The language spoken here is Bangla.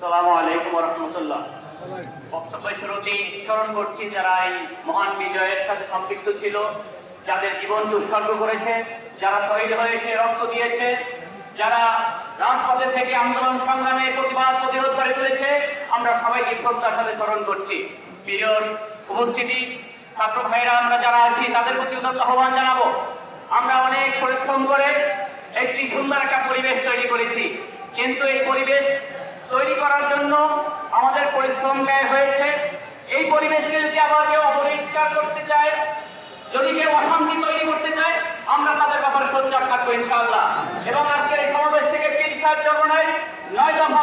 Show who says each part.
Speaker 1: সালামু আলাইকুম রহমতুল্লাহ বক্তব্য শুরুতেই স্মরণ করছি যারা এই মহান বিজয়ের সাথে সম্পৃক্ত ছিল, যাদের জীবনকে উৎসর্গ করেছে, যারা শহীদ হয়েছে, রক্ত দিয়েছে, যারা রাজপথে থেকে আন্দোলন সংগ্রামে প্রতিবাদ প্রতিরোধ করে চলেছে, আমরা সবাইকে শ্রদ্ধার সাথে স্মরণ করছি। প্রিয় উপস্থিতি, ছাত্র ভাইরা, আমরা যারা আছি, তাদের প্রতি উন্নত আহ্বান জানাব। আমরা অনেক পরিশ্রম করে একটি সুন্দর একটা পরিবেশ তৈরি করেছি। কিন্তু এই পরিবেশ তৈরি করার জন্য আমাদের পরিশ্রম ব্যয় হয়েছে। এই পরিবেশকে যদি আবার কেউ অপরিষ্কার করতে চায়, যদি কেউ অশান্তি তৈরি করতে চায়, আমরা তাদের ব্যাপারে সোচ্চার থাকব ইনশাআল্লাহ। এবং আজকে এই সমাবেশ থেকে পীর সাহেব নয় নয় দফা